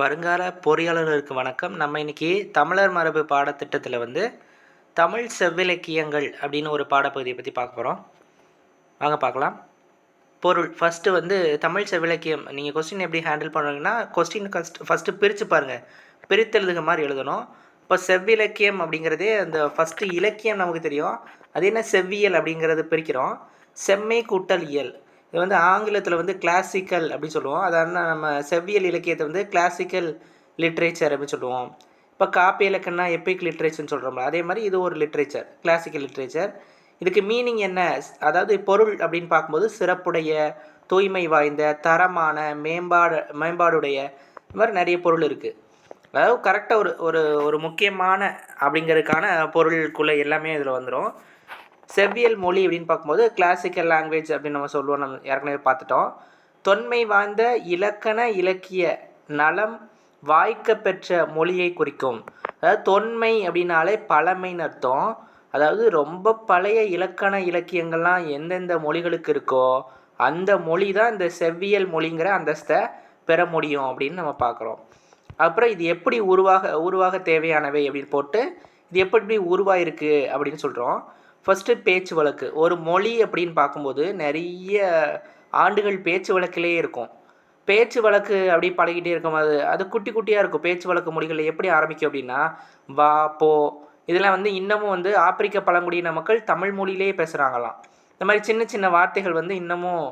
வருங்கால பொறியாளர்களுக்கு வணக்கம். நம்ம இன்னைக்கு தமிழர் மரபு பாடத்திட்டத்தில் வந்து தமிழ் செவ்விலக்கியங்கள் அப்படின்னு ஒரு பாடப்பகுதியை பற்றி பார்க்க போகிறோம் வாங்க பார்க்கலாம். பொருள். ஃபஸ்ட்டு வந்து தமிழ் செவ்விலக்கியம். நீங்கள் கொஸ்டின் எப்படி ஹேண்டில் பண்ணுறீங்கன்னா கொஸ்டின் ஃபஸ்ட் ஃபஸ்ட்டு பிரித்து பாருங்கள் பிரித்தெழுதுக மாதிரி எழுதணும். இப்போ செவ்விலக்கியம் அப்படிங்கிறதே அந்த ஃபஸ்ட்டு இலக்கியம் நமக்கு தெரியும். அது என்ன செவ்வியல் அப்படிங்கிறது பிரிக்கிறோம். செம்மை கூட்டல் இயல். இது வந்து ஆங்கிலத்தில் வந்து கிளாசிக்கல் அப்படின்னு சொல்லுவோம். அதாவது நம்ம செவ்வியல் இலக்கியத்தை வந்து கிளாசிக்கல் லிட்ரேச்சர் அப்படின்னு சொல்லுவோம். இப்போ காப்பி இலக்கணம்னா எப்பிக் லிட்ரேச்சர்னு சொல்கிறோம்ல அதே மாதிரி இது ஒரு லிட்ரேச்சர் கிளாசிக்கல் லிட்ரேச்சர் இதுக்கு மீனிங் என்ன? அதாவது பொருள் அப்படின்னு பார்க்கும்போது சிறப்புடைய தூய்மை வாய்ந்த தரமான மேம்பாடு மேம்பாடுடைய இது மாதிரி நிறைய பொருள் இருக்குது அதாவது கரெக்டாக ஒரு ஒரு ஒரு முக்கியமான அப்படிங்கிறதுக்கான பொருளுக்குள்ளே எல்லாமே இதில் வந்துடும் செவ்வியல் மொழி அப்படின்னு பார்க்கும்போது கிளாசிக்கல் லாங்குவேஜ் அப்படின்னு நம்ம சொல்லுவோம் நம்ம ஏற்கனவே பார்த்துட்டோம். தொன்மை வாய்ந்த இலக்கண இலக்கிய நலம் வாய்க்க பெற்ற மொழியை குறிக்கும். அதாவது தொன்மை அப்படின்னாலே பழமைன்னு அர்த்தம். அதாவது ரொம்ப பழைய இலக்கண இலக்கியங்கள்லாம் எந்தெந்த மொழிகளுக்கு இருக்கோ அந்த மொழி தான் இந்த செவ்வியல் மொழிங்கிற அந்தஸ்தை பெற முடியும் அப்படின்னு நம்ம பார்க்குறோம். அப்புறம் இது எப்படி உருவாக உருவாக தேவையானவை அப்படின்னு போட்டு இது எப்படி உருவாயிருக்கு அப்படின்னு சொல்கிறோம் ஃபஸ்ட்டு பேச்சு வழக்கு. ஒரு மொழி அப்படின்னு பார்க்கும்போது நிறைய ஆண்டுகள் பேச்சு வழக்கிலே இருக்கும். பேச்சு வழக்கு அப்படி பழகிட்டே இருக்கும். அது அது குட்டி குட்டியாக இருக்கும். பேச்சு வழக்கு மொழிகளில் எப்படி ஆரம்பிக்கும் அப்படின்னா வா போ. இதெல்லாம் வந்து இன்னமும் வந்து ஆப்பிரிக்க பழங்குடியின மக்கள் தமிழ் மொழியிலே பேசுகிறாங்களாம் இந்த மாதிரி சின்ன சின்ன வார்த்தைகள் வந்து இன்னமும்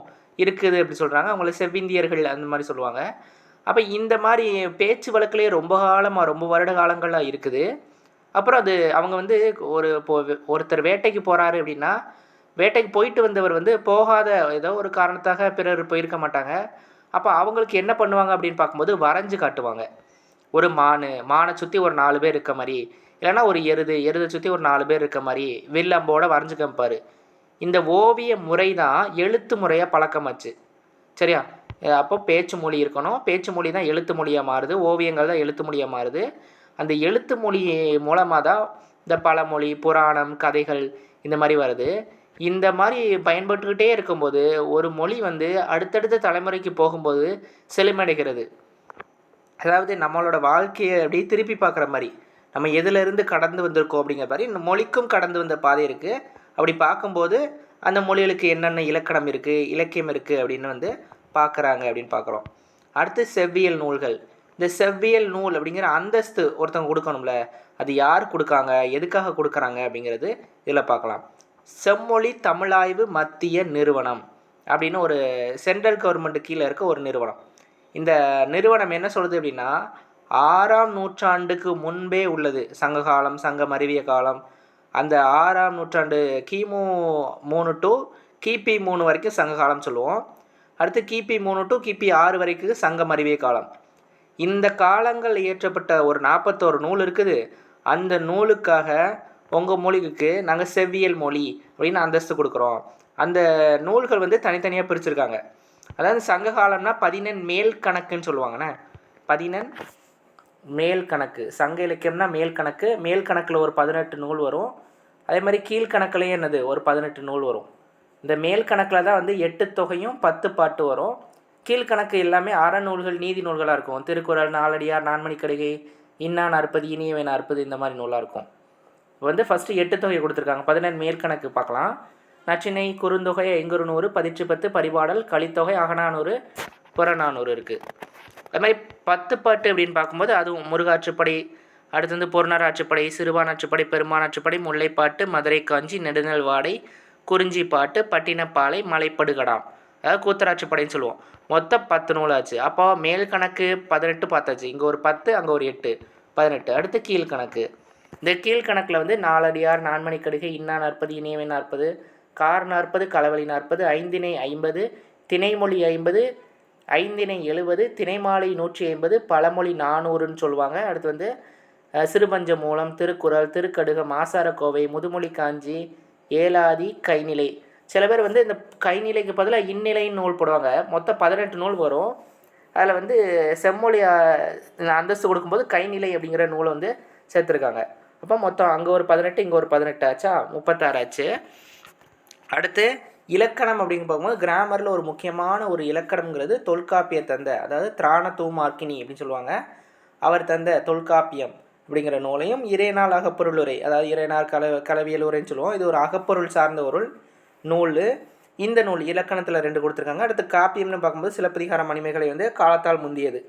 இருக்குது அப்படி சொல்கிறாங்க அவங்கள செவ்விந்தியர்கள் அந்த மாதிரி சொல்லுவாங்க. அப்போ இந்த மாதிரி பேச்சு வழக்கிலே ரொம்ப காலமாக ரொம்ப வருட காலங்களாக இருக்குது. அப்புறம் அது அவங்க வந்து ஒரு இப்போ ஒருத்தர் வேட்டைக்கு போகிறாரு அப்படின்னா வேட்டைக்கு போயிட்டு வந்தவர் வந்து போகாத ஏதோ ஒரு காரணத்தாக பிறர் போயிருக்க மாட்டாங்க. அப்போ அவங்களுக்கு என்ன பண்ணுவாங்க அப்படின்னு பார்க்கும்போது வரைஞ்சு காட்டுவாங்க. ஒரு மான் மானை சுற்றி ஒரு நாலு பேர் இருக்க மாதிரி. இல்லைன்னா ஒரு எருது எருதை சுற்றி ஒரு நாலு பேர் இருக்க மாதிரி வில்லம்போட வரைஞ்சு காமிப்பார். இந்த ஓவிய முறை தான் எழுத்து முறையாக பழக்கமாச்சு. சரியா? அப்போ பேச்சு மொழி இருக்கணும். பேச்சு மொழி தான் எழுத்து மொழியாக மாறுது. ஓவியங்கள் தான் எழுத்து மொழியாக மாறுது. அந்த எழுத்து மொழி மூலமாக தான் இந்த பழமொழி புராணம் கதைகள் இந்த மாதிரி வருது. இந்த மாதிரி பயன்பட்டுக்கிட்டே இருக்கும்போது ஒரு மொழி வந்து அடுத்தடுத்த தலைமுறைக்கு போகும்போது செழுமடைகிறது. அதாவது நம்மளோட வாழ்க்கையை அப்படியே திருப்பி பார்க்குற மாதிரி. நம்ம எதிலிருந்து கடந்து வந்திருக்கோம் அப்படிங்கிற மாதிரி இந்த மொழிக்கும் கடந்து வந்த பாதை இருக்குது அப்படி பார்க்கும்போது அந்த மொழிகளுக்கு என்னென்ன இலக்கணம் இருக்குது இலக்கியம் இருக்குது அப்படின்னு வந்து பார்க்குறாங்க அப்படின்னு பார்க்குறோம். அடுத்து செவ்வியல் நூல்கள். இந்த செவ்வியல் நூல் அப்படிங்கிற அந்தஸ்து ஒருத்தவங்க கொடுக்கணும்ல அது யார் கொடுக்காங்க எதுக்காக கொடுக்குறாங்க அப்படிங்கிறது இதில் பார்க்கலாம். செம்மொழி தமிழாய்வு மத்திய நிறுவனம் அப்படின்னு ஒரு சென்ட்ரல் கவர்மெண்ட் கீழே இருக்க ஒரு நிறுவனம். இந்த நிறுவனம் என்ன சொல்லுது அப்படின்னா ஆறாம் நூற்றாண்டுக்கு முன்பே உள்ளது. சங்க காலம் சங்கம் அறிவிய காலம். அந்த ஆறாம் நூற்றாண்டு கிமு மூணு டு கிபி மூணு வரைக்கும் சங்க காலம் சொல்லுவோம். அடுத்து கிபி மூணு டு கிபி ஆறு வரைக்கும் சங்கம் அறிவிய காலம். இந்த காலங்கள் இயற்றப்பட்ட ஒரு நாற்பத்தோரு நூல் இருக்குது. அந்த நூலுக்காக உங்கள் மொழிக்கு நாங்கள் செவ்வியல் மொழி அப்படின்னு அந்தஸ்து கொடுக்குறோம். அந்த நூல்கள் வந்து தனித்தனியாக பிரிச்சிருக்காங்க. அதாவது சங்க காலம்னா பதினெண் மேல் கணக்குன்னு சொல்லுவாங்கண்ணே. பதினெண் மேல் கணக்கு. சங்க இலக்கியம்னா மேல் கணக்கு. மேல் கணக்கில் ஒரு பதினெட்டு நூல் வரும். அதே மாதிரி கீழ்கணக்குலேயும் என்னது? ஒரு பதினெட்டு நூல் வரும். இந்த மேல் கணக்கில் தான் வந்து எட்டு தொகையும் பத்து பாட்டு வரும். கீழ்கணக்கு எல்லாமே அறநூல்கள் நீதி நூல்களாக இருக்கும். திருக்குறள் நாலடியார் நான்மணி கடுகை இன்னா நாற்பது இனியவை நாற்பது இந்த மாதிரி நூலாக இருக்கும். வந்து ஃபஸ்ட்டு எட்டு தொகை கொடுத்துருக்காங்க. பதினெண்டு மேற்கணக்கு பார்க்கலாம். நச்சினை குறுந்தொகை ஐங்குறு நூறு பதிற்று பத்து பரிபாடல் கலித்தொகை அகநானூறு புறநானூறு இருக்குது அது மாதிரி பத்து பாட்டு அப்படின்னு பார்க்கும்போது அதுவும் முருகாற்றுப்படை அடுத்து வந்து பொருணராற்றுப்படை சிறுபானாற்றுப்படை பெருமானாற்றுப்படை முல்லைப்பாட்டு மதுரை காஞ்சி நெடுநெல் வாடை குறிஞ்சி பாட்டு பட்டினப்பாலை மலைப்படுகடாம். அதாவது கூத்தராற்றுப்படைன்னு சொல்லுவோம். மொத்தம் பத்து நூலாச்சு. அப்போ மேல் கணக்கு பதினெட்டு பார்த்தாச்சு. இங்கே ஒரு பத்து அங்கே ஒரு எட்டு பதினெட்டு. அடுத்து கீழ்கணக்கு இந்த கீழ்கணக்கில் வந்து நாலடியார் நான்மணி கடுகை இன்னா நாற்பது இணையவை நாற்பது கார் நாற்பது களவழி நாற்பது ஐந்தினை ஐம்பது திணைமொழி ஐம்பது ஐந்தினை எழுபது திணைமாலை நூற்றி ஐம்பது பழமொழி நானூறுன்னு சொல்லுவாங்க. அடுத்து வந்து சிறுபஞ்ச மூலம் திருக்குறள் திருக்கடுக மாசாரக்கோவை முதுமொழி காஞ்சி ஏலாதி கைநிலை. சில பேர் வந்து இந்த கைநிலைக்கு பதிலாக இந்நிலைன்னு நூல் போடுவாங்க. மொத்தம் பதினெட்டு நூல் வரும். அதில் வந்து செம்மொழி அந்தஸ்து கொடுக்கும்போது கைநிலை அப்படிங்கிற நூலை வந்து சேர்த்துருக்காங்க. அப்போ மொத்தம் அங்கே ஒரு பதினெட்டு இங்கே ஒரு பதினெட்டு ஆச்சா? முப்பத்தாறு ஆச்சு. அடுத்து இலக்கணம் அப்படின்னு பார்க்கும்போது கிராமரில் ஒரு முக்கியமான ஒரு இலக்கணம்ங்கிறது தொல்காப்பிய தந்த அதாவது திராண தூமார்க்கினி அப்படின்னு சொல்லுவாங்க. அவர் தந்த தொல்காப்பியம் அப்படிங்கிற நூலையும் இறைநாள் அகப்பொருளுரை அதாவது இறைநாள் கல கலவியல் உரைன்னு சொல்லுவோம். இது ஒரு அகப்பொருள் சார்ந்த ஒரு நூல். இந்த நூல் இலக்கணத்தில் ரெண்டு கொடுத்துருக்காங்க. அடுத்து காப்பியம்னு பார்க்கும்போது சிலப்பதிகார மணிமேகலை வந்து காலத்தால் முந்தியது.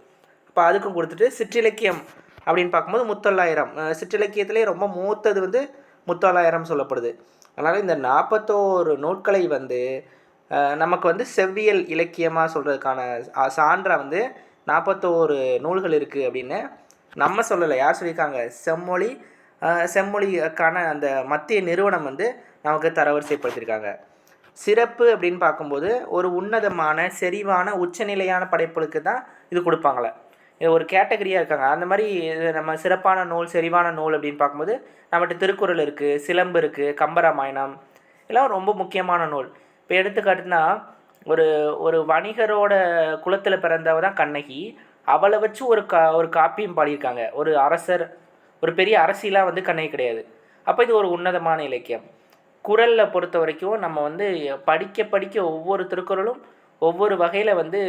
இப்போ அதுக்கும் கொடுத்துட்டு சிற்றிலக்கியம் அப்படின்னு பார்க்கும்போது முத்தொள்ளாயிரம். அஹ் சிற்றிலக்கியத்திலே ரொம்ப மூத்தது வந்து முத்தொள்ளாயிரம் சொல்லப்படுது. அதனால் இந்த நாற்பத்தோரு நூட்களை வந்து நமக்கு வந்து செவ்வியல் இலக்கியமாக சொல்கிறதுக்கான சான்றாக வந்து நாற்பத்தோரு நூல்கள் இருக்குது அப்படின்னு நம்ம சொல்லலை. யார் சொல்லியிருக்காங்க? செம்மொழி செம்மொழிக்கான அந்த மத்திய நிறுவனம் வந்து நமக்கு தரவரிசைப்படுத்தியிருக்காங்க. சிறப்பு அப்படின்னு பார்க்கும்போது ஒரு உன்னதமான செறிவான உச்சநிலையான படைப்புகளுக்கு தான் இது கொடுப்பாங்களே. இது ஒரு கேட்டகரியாக இருக்காங்க. அந்த மாதிரி நம்ம சிறப்பான நூல் செறிவான நூல் அப்படின்னு பார்க்கும்போது நம்மகிட்ட திருக்குறள் இருக்குது சிலம்பு இருக்குது கம்பராமாயணம். இதெல்லாம் ரொம்ப முக்கியமான நூல். இப்போ எடுத்துக்காட்டுனா ஒரு ஒரு வணிகரோட குலத்தில் பிறந்தவ தான் கண்ணகி. அவளை வச்சு ஒரு கா ஒரு காப்பியும் பாடியிருக்காங்க. ஒரு அரசர் ஒரு பெரிய அரசியலாக வந்து கண்ணகி கிடையாது. அப்போ இது ஒரு உன்னதமான இலக்கியம். குரலில் பொறுத்த வரைக்கும் நம்ம வந்து படிக்க படிக்க ஒவ்வொரு திருக்குறளும் ஒவ்வொரு வகையில் வந்து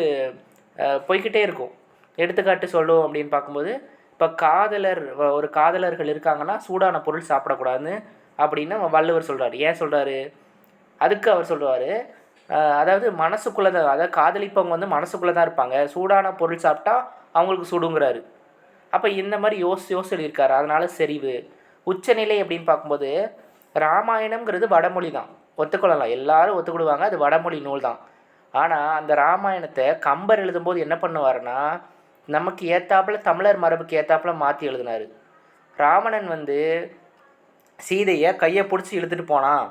போய்கிட்டே போய்க்கிட்டே இருக்கும். எடுத்துக்காட்டு சொல்லுவோம் அப்படின்னு பார்க்கும்போது இப்போ காதலர் ஒரு காதலர்கள் இருக்காங்கன்னா சூடான பொருள் சாப்பிடக்கூடாதுன்னு அப்படின்னு வள்ளுவர் சொல்கிறார் ஏன் சொல்கிறாரு அதுக்கு அவர் சொல்லுவார் அதாவது மனசுக்குள்ளே தான் அதாவது காதலிப்பவங்க வந்து மனசுக்குள்ளே தான் இருப்பாங்க. சூடான பொருள் சாப்பிட்டா அவங்களுக்கு சுடுங்கிறாரு. அப்போ இந்த மாதிரி யோசி யோசனை இருக்கார் அதனால் செறிவு. உச்சநிலை அப்படின்னு பார்க்கும்போது ராமாயணம்ங்கிறது வடமொழி தான். ஒத்துக்கொள்ளலாம். எல்லாரும் ஒத்துக்கிடுவாங்க. அது வடமொழி நூல் தான். ஆனால் அந்த ராமாயணத்தை கம்பர் எழுதும்போது என்ன பண்ணுவாருன்னா நமக்கு ஏத்தாப்புல தமிழர் மரபுக்கு ஏத்தாப்புல மாற்றி எழுதினார். ராவணன் வந்து சீதையை கையை பிடிச்சி இழுத்துட்டு போனான்.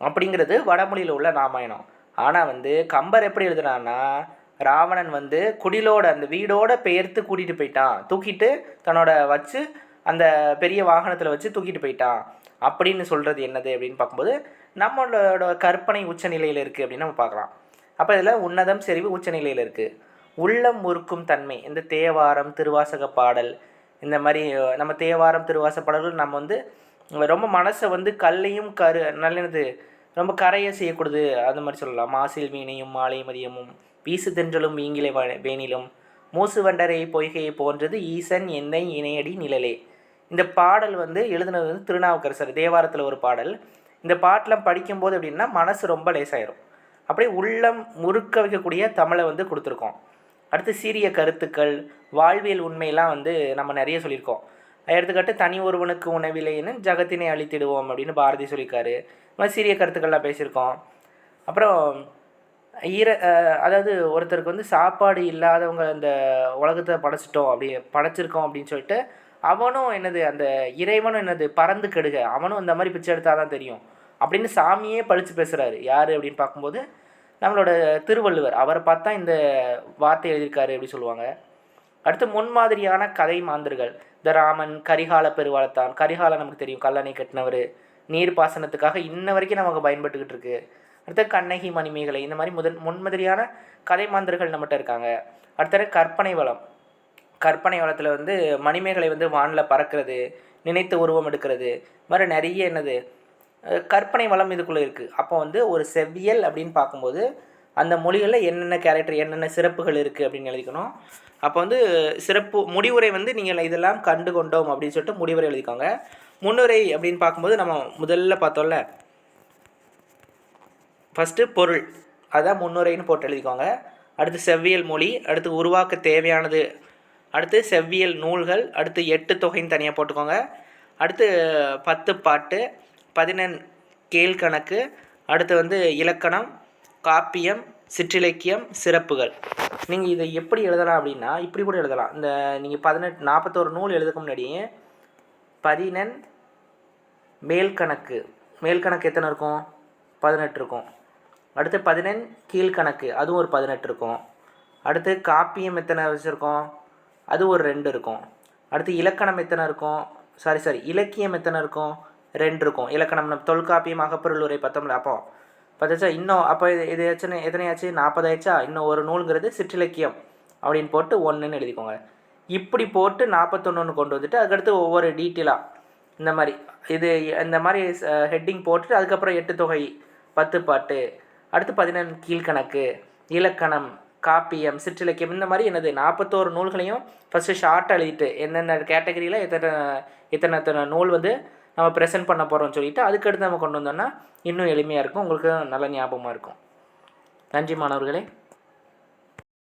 அப்படிங்கிறது வடமொழியில் உள்ள ராமாயணம். ஆனால் வந்து கம்பர் எப்படி எழுதுனான்னா ராவணன் வந்து குடிலோட அந்த வீடோட பெயர்த்து கூட்டிகிட்டு போயிட்டான். தூக்கிட்டு தன்னோட வச்சு அந்த பெரிய வாகனத்தில் வச்சு தூக்கிட்டு போயிட்டான். அப்படின்னு சொல்கிறது என்னது அப்படின்னு பார்க்கும்போது நம்மளோட கற்பனை உச்சநிலையில் இருக்குது அப்படின்னு நம்ம பார்க்கலாம். அப்போ இதில் உன்னதம் செறிவு உச்சநிலையில் இருக்குது உள்ளம் முறுக்கும் தன்மை இந்த தேவாரம் திருவாசக பாடல் இந்த மாதிரி நம்ம தேவாரம் திருவாசக பாடல்கள் நம்ம வந்து ரொம்ப மனசை வந்து கல்லையும் கரு நல்லது ரொம்ப கரையை செய்யக்கூடாது. அந்த மாதிரி சொல்லலாம். மாசில் வீணையும் மாலை மதியமும் வீசு தென்றலும் வீங்கிலை வேணிலும் மூசு வண்டரை பொய்கையை போன்றது ஈசன் என்னை இணையடி நிழலே. இந்த பாடல் வந்து எழுதுனது வந்து திருநாவுக்கரசர் தேவாரத்தில் ஒரு பாடல். இந்த பாட்டெலாம் படிக்கும்போது அப்படின்னா மனசு ரொம்ப லேசாயிரும். அப்படியே உள்ளம் முறுக்க வைக்கக்கூடிய தமிழை வந்து கொடுத்துருக்கோம். அடுத்து சீரிய கருத்துக்கள் வாழ்வியல் உண்மையெல்லாம் வந்து நம்ம நிறைய சொல்லியிருக்கோம். எடுத்துக்காட்டு தனி ஒருவனுக்கு உணவில்லைன்னு ஜகத்தினை அழித்திடுவோம் அப்படின்னு பாரதி சொல்லியிருக்காரு. இந்த மாதிரி சீரிய கருத்துக்கள்லாம் பேசியிருக்கோம். அப்புறம் ஈர அதாவது ஒருத்தருக்கு வந்து சாப்பாடு இல்லாதவங்க இந்த உலகத்தை படைச்சிட்டோம் அப்படி படைச்சிருக்கோம் அப்படின்னு சொல்லிட்டு அவனும் என்னது அந்த இறைவனும் என்னது பறந்து கெடுக. அவனும் இந்த மாதிரி பிச்சை எடுத்தால் தான் தெரியும். அப்படின்னு சாமியே பழித்து பேசுகிறாரு யார் அப்படின்னு பார்க்கும்போது நம்மளோட திருவள்ளுவர். அவரை பார்த்தா இந்த வார்த்தை எழுதியிருக்காரு அப்படி சொல்லுவாங்க. அடுத்து முன்மாதிரியான கதை மாந்தர்கள். இந்த ராமன் கரிகால பெருவாளத்தான். கரிகால நமக்கு தெரியும் கல்லணை கட்டினவர். நீர் பாசனத்துக்காக இன்ன வரைக்கும் நமக்கு பயன்பட்டுக்கிட்டு இருக்கு. அடுத்து கண்ணகி மணிமேகலை. இந்த மாதிரி முதல் முன்மாதிரியான கதை மாந்தர்கள் நம்மகிட்ட இருக்காங்க. அடுத்தது கற்பனை வளம். கற்பனை வளத்தில் வந்து மணிமேகலை வந்து வானில் பறக்கிறது நினைத்த உருவம் எடுக்கிறது இது மாதிரி நிறைய என்னது கற்பனை வளம் இதுக்குள்ளே இருக்குது அப்போ வந்து ஒரு செவ்வியல் அப்படின்னு பார்க்கும்போது அந்த மொழிகளில் என்னென்ன கேரக்டர் என்னென்ன சிறப்புகள் இருக்குது அப்படின்னு எழுதிக்கணும். அப்போ வந்து சிறப்பு முடிவுரை வந்து நீங்கள் இதெல்லாம் கண்டு கொண்டோம் அப்படின்னு சொல்லிட்டு முடிவுரை எழுதிக்கோங்க. முன்னுரை அப்படின்னு பார்க்கும்போது நம்ம முதல்ல பார்த்தோம்ல ஃபஸ்ட்டு பொருள் அதான் முன்னுரைன்னு போட்டு எழுதிக்கோங்க. அடுத்து செவ்வியல் மொழி அடுத்து உருவாக்க தேவையானது அடுத்து செவ்வியல் நூல்கள் அடுத்து எட்டு தொகைன்னு தனியாக போட்டுக்கோங்க. அடுத்து பத்து பாட்டு பதினெண் கேழ்கணக்கு அடுத்து வந்து இலக்கணம் காப்பியம் சிற்றிலக்கியம் சிறப்புகள். நீங்கள் இதை எப்படி எழுதலாம் அப்படின்னா இப்படி கூட எழுதலாம். இந்த நீங்கள் பதினெட்டு நாற்பத்தோரு நூல் எழுதுக்கு முன்னாடி பதினெண் மேல்கணக்கு. மேல்கணக்கு எத்தனை இருக்கும்? பதினெட்டு இருக்கும். அடுத்து பதினெண் கீழ்கணக்கு அதுவும் ஒரு பதினெட்டு இருக்கும். அடுத்து காப்பியம் எத்தனை வச்சுருக்கோம்? அது ஒரு ரெண்டு இருக்கும். அடுத்து இலக்கணம் எத்தனை இருக்கும்? சாரி சாரி இலக்கியம் எத்தனை இருக்கும்? ரெண்டு இருக்கும். இலக்கணம் நம்ம தொல்காப்பியம் அகப்பொருள் உரை பத்தொம்பது அப்போ பார்த்தாச்சா இன்னும் அப்போ இது இது எத்தனை எத்தனையாச்சு? நாற்பதாயிடுச்சா இன்னும் ஒரு நூலுங்கிறது சிற்றிலக்கியம் அப்படின்னு போட்டு ஒன்றுன்னு எழுதிக்கோங்க. இப்படி போட்டு நாற்பத்தொன்னு கொண்டு வந்துட்டு அதுக்கடுத்து ஒவ்வொரு டீட்டெயிலாக இந்த மாதிரி இது இந்த மாதிரி ஹெட்டிங் போட்டுட்டு அதுக்கப்புறம் எட்டு தொகை பத்து பாட்டு. அடுத்து பதினெண் கீழ்கணக்கு இலக்கணம் காப்பியம் சிற்றிலக்கியம் இந்த மாதிரி என்னது? நாற்பத்தோரு நூல்களையும் ஃபஸ்ட்டு ஷார்ட்டாக எழுதிட்டு எந்தெந்த கேட்டகரியில் எத்தனை எத்தனை எத்தனை நூல் வந்து நம்ம ப்ரெசென்ட் பண்ண போகிறோம்னு சொல்லிட்டு அதுக்கடுத்து நம்ம கொண்டு வந்தோம்னா இன்னும் எளிமையாக இருக்கும். உங்களுக்கு நல்ல ஞாபகமாக இருக்கும். நன்றி மாணவர்களே.